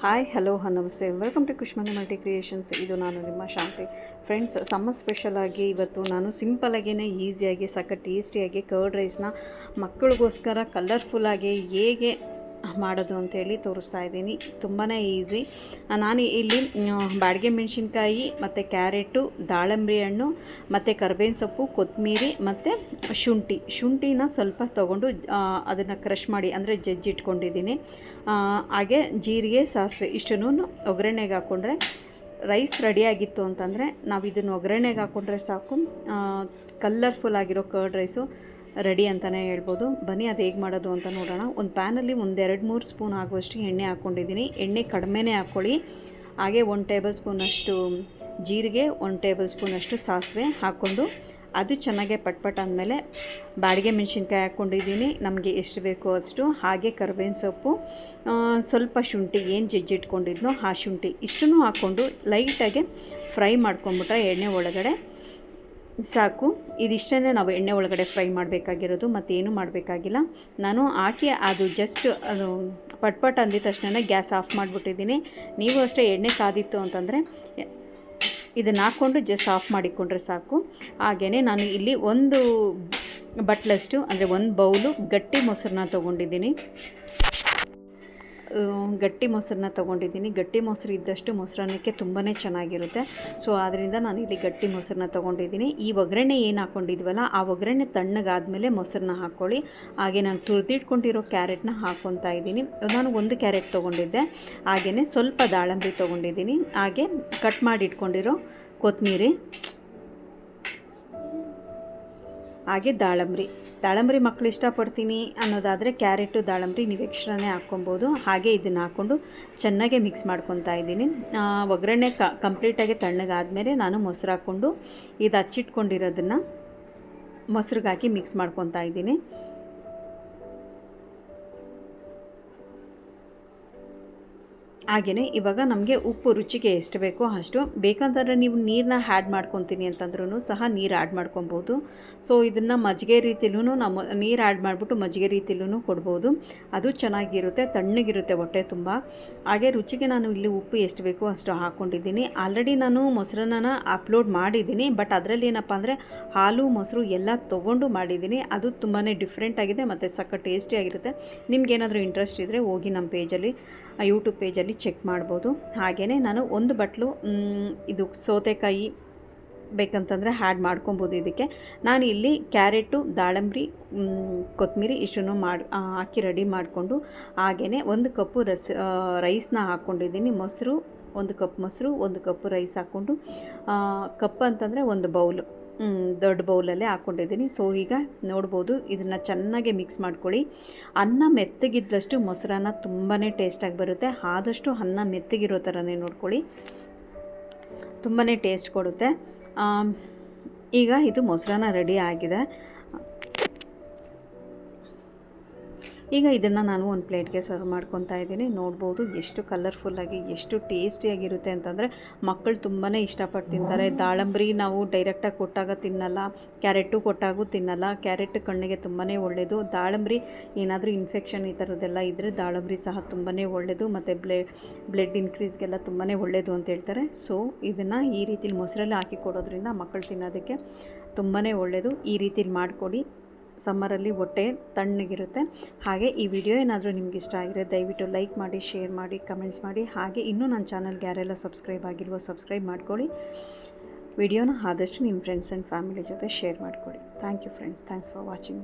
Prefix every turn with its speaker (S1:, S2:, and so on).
S1: Hi hello ನಮಸ್ತೆ welcome to Kushmani multi creations ಇದು ನಾನು ನಿಮ್ಮ ಶಾಂತಿ. ಫ್ರೆಂಡ್ಸ್ ಸಮ್ಮರ್ ಸ್ಪೆಷಲಾಗಿ ಇವತ್ತು ನಾನು ಸಿಂಪಲಾಗಿಯೇ ಈಸಿಯಾಗಿ ಸಕ್ಕ ಟೇಸ್ಟಿಯಾಗಿ ಕರ್ಡ್ ರೈಸ್ನ ಮಕ್ಕಳಿಗೋಸ್ಕರ ಕಲರ್ಫುಲ್ಲಾಗಿ ಹೇಗೆ ಮಾಡೋದು ಅಂತೇಳಿ ತೋರಿಸ್ತಾ ಇದ್ದೀನಿ. ತುಂಬಾ ಈಸಿ. ನಾನು ಇಲ್ಲಿ ಬಾಡಿಗೆ ಮೆಣಸಿನ್ಕಾಯಿ, ಮತ್ತು ಕ್ಯಾರೆಟು, ದಾಳಂಬ್ರಿ ಹಣ್ಣು, ಮತ್ತು ಕರ್ಬೇವಿನ ಸೊಪ್ಪು ಕೊತ್ತಂಬರಿ ಮತ್ತು ಶುಂಠಿ. ಶುಂಠಿನ ಸ್ವಲ್ಪ ತೊಗೊಂಡು ಅದನ್ನು ಕ್ರಷ್ ಮಾಡಿ, ಅಂದರೆ ಜಜ್ಜಿಟ್ಕೊಂಡಿದ್ದೀನಿ ಹಾಗೆ ಜೀರಿಗೆ, ಸಾಸಿವೆ ಇಷ್ಟನ್ನು ಒಗ್ಗರಣೆಗೆ ಹಾಕ್ಕೊಂಡ್ರೆ ರೈಸ್ ರೆಡಿಯಾಗಿತ್ತು ಅಂತಂದರೆ ನಾವು ಇದನ್ನು ಒಗ್ಗರಣೆಗೆ ಹಾಕ್ಕೊಂಡ್ರೆ ಸಾಕು. ಕಲ್ಲರ್ಫುಲ್ ಆಗಿರೋ ಕರ್ಡ್ ರೈಸು ರೆಡಿ ಅಂತಲೇ ಹೇಳ್ಬೋದು. ಬನ್ನಿ, ಅದು ಹೇಗೆ ಮಾಡೋದು ಅಂತ ನೋಡೋಣ. ಒಂದು ಪ್ಯಾನಲ್ಲಿ ಒಂದು ಎರಡು ಮೂರು ಸ್ಪೂನ್ ಆಗುವಷ್ಟು ಎಣ್ಣೆ ಹಾಕ್ಕೊಂಡಿದ್ದೀನಿ ಎಣ್ಣೆ ಕಡಿಮೆನೇ ಹಾಕ್ಕೊಳ್ಳಿ ಹಾಗೆ ಒಂದು ಟೇಬಲ್ ಸ್ಪೂನಷ್ಟು ಜೀರಿಗೆ, ಒಂದು ಟೇಬಲ್ ಸ್ಪೂನಷ್ಟು ಸಾಸಿವೆ ಹಾಕ್ಕೊಂಡು ಅದು ಚೆನ್ನಾಗೆ ಪಟ್ಪಟ್ ಅಂದಮೇಲೆ ಬಾಡಿಗೆ ಮೆಣಸಿನ್ಕಾಯಿ ಹಾಕ್ಕೊಂಡಿದ್ದೀನಿ ನಮಗೆ ಎಷ್ಟು ಬೇಕೋ ಅಷ್ಟು. ಹಾಗೆ ಕರ್ಬೇವಿನ ಸೊಪ್ಪು ಸ್ವಲ್ಪ ಶುಂಠಿ, ಏನು ಜಜ್ಜಿಟ್ಕೊಂಡಿದ್ನೋ ಆ ಶುಂಠಿ ಇಷ್ಟನ್ನು ಹಾಕ್ಕೊಂಡು ಲೈಟಾಗೆ ಫ್ರೈ ಮಾಡ್ಕೊಂಬಿಟ್ರೆ ಎಣ್ಣೆ ಒಳಗಡೆ ಸಾಕು. ಇದಿಷ್ಟೇ ನಾವು ಎಣ್ಣೆ ಒಳಗಡೆ ಫ್ರೈ ಮಾಡಬೇಕಾಗಿರೋದು ಮತ್ತೇನು ಮಾಡಬೇಕಾಗಿಲ್ಲ. ನಾನು ಹಾಕಿ ಅದು ಜಸ್ಟ್ ಅದು ಪಟ್ ಪಟ್ ಅಂದಿದ ತಕ್ಷಣ ಗ್ಯಾಸ್ ಆಫ್ ಮಾಡಿಬಿಟ್ಟಿದ್ದೀನಿ. ನೀವು ಅಷ್ಟೇ ಎಣ್ಣೆ ಕಾದಿತ್ತು ಅಂತಂದರೆ ಇದನ್ನು ಹಾಕ್ಕೊಂಡು ಜಸ್ಟ್ ಆಫ್ ಮಾಡಿಕೊಂಡ್ರೆ ಸಾಕು. ಹಾಗೆಯೇ ನಾನು ಇಲ್ಲಿ ಒಂದು ಬಟ್ಲಷ್ಟು, ಅಂದರೆ ಒಂದು ಬೌಲು ಗಟ್ಟಿ ಮೊಸರನ್ನ ತೊಗೊಂಡಿದ್ದೀನಿ. ಗಟ್ಟಿ ಮೊಸರನ್ನ ತೊಗೊಂಡಿದ್ದೀನಿ. ಗಟ್ಟಿ ಮೊಸರು ಇದ್ದಷ್ಟು ಮೊಸರನ್ನಕ್ಕೆ ತುಂಬಾ ಚೆನ್ನಾಗಿರುತ್ತೆ. ಸೊ ಆದ್ದರಿಂದ ನಾನು ಇಲ್ಲಿ ಗಟ್ಟಿ ಮೊಸರನ್ನ ತೊಗೊಂಡಿದ್ದೀನಿ. ಈ ಒಗ್ಗರಣೆ ಏನು ಹಾಕ್ಕೊಂಡಿದ್ವಲ್ಲ ಆ ಒಗ್ಗರಣೆ ತಣ್ಣಗಾದಮೇಲೆ ಮೊಸರನ್ನ ಹಾಕ್ಕೊಳ್ಳಿ ಹಾಗೆ ನಾನು ತುರಿದಿಟ್ಕೊಂಡಿರೋ ಕ್ಯಾರೆಟ್ನ ಹಾಕ್ಕೊತಾ ಇದ್ದೀನಿ. ನಾನು ಒಂದು ಕ್ಯಾರೆಟ್ ತೊಗೊಂಡಿದ್ದೆ. ಹಾಗೆಯೇ ಸ್ವಲ್ಪ ದಾಳಂಬಿ ತೊಗೊಂಡಿದ್ದೀನಿ. ಹಾಗೆ ಕಟ್ ಮಾಡಿ ಇಟ್ಕೊಂಡಿರೋ ಕೊತ್ತಂಬರಿ ಹಾಗೆ ದಾಳಂಬ್ರಿ. ದಾಳಂಬ್ರಿ ಮಕ್ಕಳು ಇಷ್ಟಪಡ್ತೀನಿ ಅನ್ನೋದಾದರೆ ಕ್ಯಾರೆಟು, ದಾಳಂಬ್ರಿ ನೀವು ಎಕ್ಸ್ಟ್ರಾನೇ ಹಾಕ್ಕೊಬೋದು. ಹಾಗೆ ಇದನ್ನು ಹಾಕ್ಕೊಂಡು ಚೆನ್ನಾಗೆ ಮಿಕ್ಸ್ ಮಾಡ್ಕೊತಾ ಇದ್ದೀನಿ. ಒಗ್ಗರಣೆ ಕ, ಕಂಪ್ಲೀಟಾಗಿ ತಣ್ಣಗಾದಮೇಲೆ ನಾನು ಮೊಸರು ಹಾಕ್ಕೊಂಡು ಇದು ಹಚ್ಚಿಟ್ಕೊಂಡಿರೋದನ್ನು ಮೊಸರಿಗೆ ಮಿಕ್ಸ್ ಮಾಡ್ಕೊತಾ ಇದ್ದೀನಿ. ಹಾಗೆಯೇ ಇವಾಗ ನಮಗೆ ಉಪ್ಪು ರುಚಿಗೆ ಎಷ್ಟು ಬೇಕೋ ಅಷ್ಟು ಬೇಕಂತಂದರೆ ನೀವು ನೀರನ್ನ ಆ್ಯಡ್ ಮಾಡ್ಕೊತೀನಿ ಅಂತಂದ್ರೂ ಸಹ ನೀರು ಆ್ಯಡ್ ಮಾಡ್ಕೊಬೋದು. ಸೊ ಇದನ್ನು ಮಜ್ಜಿಗೆ ರೀತಿಲೂ ನಾವು ನೀರು ಆ್ಯಡ್ ಮಾಡಿಬಿಟ್ಟು ಮಜ್ಜಿಗೆ ರೀತಿಲೂ ಕೊಡ್ಬೋದು. ಅದು ಚೆನ್ನಾಗಿರುತ್ತೆ, ತಣ್ಣಗಿರುತ್ತೆ ಹೊಟ್ಟೆ ತುಂಬ. ಹಾಗೆ ರುಚಿಗೆ ನಾನು ಇಲ್ಲಿ ಉಪ್ಪು ಎಷ್ಟು ಬೇಕೋ ಅಷ್ಟು ಹಾಕ್ಕೊಂಡಿದ್ದೀನಿ ಆಲ್ರೆಡಿ ನಾನು ಮೊಸರನ್ನ ಅಪ್ಲೋಡ್ ಮಾಡಿದ್ದೀನಿ ಬಟ್ ಅದರಲ್ಲಿ ಏನಪ್ಪ ಅಂದರೆ ಹಾಲು, ಮೊಸರು ಎಲ್ಲ ತೊಗೊಂಡು ಮಾಡಿದ್ದೀನಿ. ಅದು ತುಂಬಾ ಡಿಫ್ರೆಂಟ್ ಆಗಿದೆ, ಮತ್ತು ಸಕ್ಕ ಟೇಸ್ಟಿಯಾಗಿರುತ್ತೆ ನಿಮ್ಗೇನಾದರೂ ಇಂಟ್ರೆಸ್ಟ್ ಇದ್ದರೆ ಹೋಗಿ ನಮ್ಮ ಪೇಜಲ್ಲಿ ಯೂಟ್ಯೂಬ್ ಪೇಜಲ್ಲಿ ಚೆಕ್ ಮಾಡ್ಬೋದು. ಹಾಗೆಯೇ ನಾನು ಒಂದು ಬಟ್ಲು ಇದು ಸೌತೆಕಾಯಿ ಬೇಕಂತಂದರೆ ಹ್ಯಾಡ್ ಮಾಡ್ಕೊಬೋದು ಇದಕ್ಕೆ. ನಾನು ಇಲ್ಲಿ ಕ್ಯಾರೆಟು, ದಾಳಂಬ್ರಿ ಕೊತ್ತಂಬರಿ ಇಷ್ಟನ್ನು ಮಾಡಿ ಹಾಕಿ ರೆಡಿ ಮಾಡಿಕೊಂಡು ಹಾಗೆಯೇ ಒಂದು ಕಪ್ಪು ರಸ್ ರೈಸ್ನ ಹಾಕ್ಕೊಂಡಿದ್ದೀನಿ. ಮೊಸರು, ಒಂದು ಕಪ್ ಮೊಸರು, ಒಂದು ಕಪ್ ರೈಸ್ ಹಾಕ್ಕೊಂಡು ಕಪ್ ಅಂತಂದರೆ ಒಂದು ಬೌಲು. ದೊಡ್ಡ ಬೌಲಲ್ಲೇ ಹಾಕ್ಕೊಂಡಿದ್ದೀನಿ ಸೊ ಈಗ ನೋಡ್ಬೋದು, ಇದನ್ನು ಚೆನ್ನಾಗಿ ಮಿಕ್ಸ್ ಮಾಡ್ಕೊಳ್ಳಿ. ಅನ್ನ ಮೆತ್ತಗಿದ್ದಷ್ಟು ಮೊಸರನ್ನ ತುಂಬಾ ಟೇಸ್ಟಾಗಿ ಬರುತ್ತೆ. ಆದಷ್ಟು ಅನ್ನ ಮೆತ್ತಗಿರೋ ಥರನೇ ನೋಡ್ಕೊಳ್ಳಿ. ತುಂಬಾ ಟೇಸ್ಟ್ ಕೊಡುತ್ತೆ. ಈಗ ಇದು ಮೊಸರನ್ನ ರೆಡಿ ಆಗಿದೆ. ಈಗ ಇದನ್ನು ನಾನು ಒಂದು ಪ್ಲೇಟ್ಗೆ ಸರ್ವ್ ಮಾಡ್ಕೊತಾ ಇದ್ದೀನಿ. ನೋಡ್ಬೋದು ಎಷ್ಟು ಕಲರ್ಫುಲ್ಲಾಗಿ ಎಷ್ಟು ಟೇಸ್ಟಿಯಾಗಿರುತ್ತೆ ಅಂತಂದರೆ ಮಕ್ಕಳು ತುಂಬಾ ಇಷ್ಟಪಟ್ಟು ತಿಂತಾರೆ. ದಾಳಂಬ್ರಿ ನಾವು ಡೈರೆಕ್ಟಾಗಿ ಕೊಟ್ಟಾಗ ತಿನ್ನಲ್ಲ ಕ್ಯಾರೆಟು ಕೊಟ್ಟಾಗೂ ತಿನ್ನಲ್ಲ. ಕ್ಯಾರೆಟ್ ಕಣ್ಣಿಗೆ ತುಂಬಾ ಒಳ್ಳೆಯದು ದಾಳಂಬ್ರಿ ಏನಾದರೂ ಇನ್ಫೆಕ್ಷನ್ ಈ ಥರದ್ದೆಲ್ಲ ಇದ್ದರೆ ದಾಳಂಬ್ರಿ ಸಹ ತುಂಬಾ ಒಳ್ಳೆಯದು ಮತ್ತು ಬ್ಲೆ ಬ್ಲಡ್ ಇನ್ಕ್ರೀಸ್ಗೆಲ್ಲ ತುಂಬಾ ಒಳ್ಳೆಯದು ಅಂತ ಹೇಳ್ತಾರೆ. ಸೊ ಇದನ್ನು ಈ ರೀತಿಲಿ ಮೊಸರಲ್ಲಿ ಹಾಕಿ ಕೊಡೋದ್ರಿಂದ ಮಕ್ಕಳು ತಿನ್ನೋದಕ್ಕೆ ತುಂಬಾ ಒಳ್ಳೆಯದು ಈ ರೀತಿಲಿ ಮಾಡಿಕೊಡಿ. ಸಮ್ಮರಲ್ಲಿ ಹೊಟ್ಟೆ ತಣ್ಣಗಿರುತ್ತೆ. ಹಾಗೆ ಈ ವಿಡಿಯೋ ಏನಾದರೂ ನಿಮ್ಗೆ ಇಷ್ಟ ಆಗಿರೋ ದಯವಿಟ್ಟು ಲೈಕ್ ಮಾಡಿ, ಶೇರ್ ಮಾಡಿ, ಕಮೆಂಟ್ಸ್ ಮಾಡಿ. ಹಾಗೆ ಇನ್ನೂ ನನ್ನ ಚಾನಲ್ಗೆ ಯಾರೆಲ್ಲ ಸಬ್ಸ್ಕ್ರೈಬ್ ಆಗಿಲ್ವೋ ಸಬ್ಸ್ಕ್ರೈಬ್ ಮಾಡ್ಕೊಳ್ಳಿ. ವಿಡಿಯೋನ ಆದಷ್ಟು ನಿಮ್ಮ ಫ್ರೆಂಡ್ಸ್ ಆ್ಯಂಡ್ ಫ್ಯಾಮಿಲಿ ಜೊತೆ ಶೇರ್ ಮಾಡಿಕೊಡಿ thank you friends thanks for watching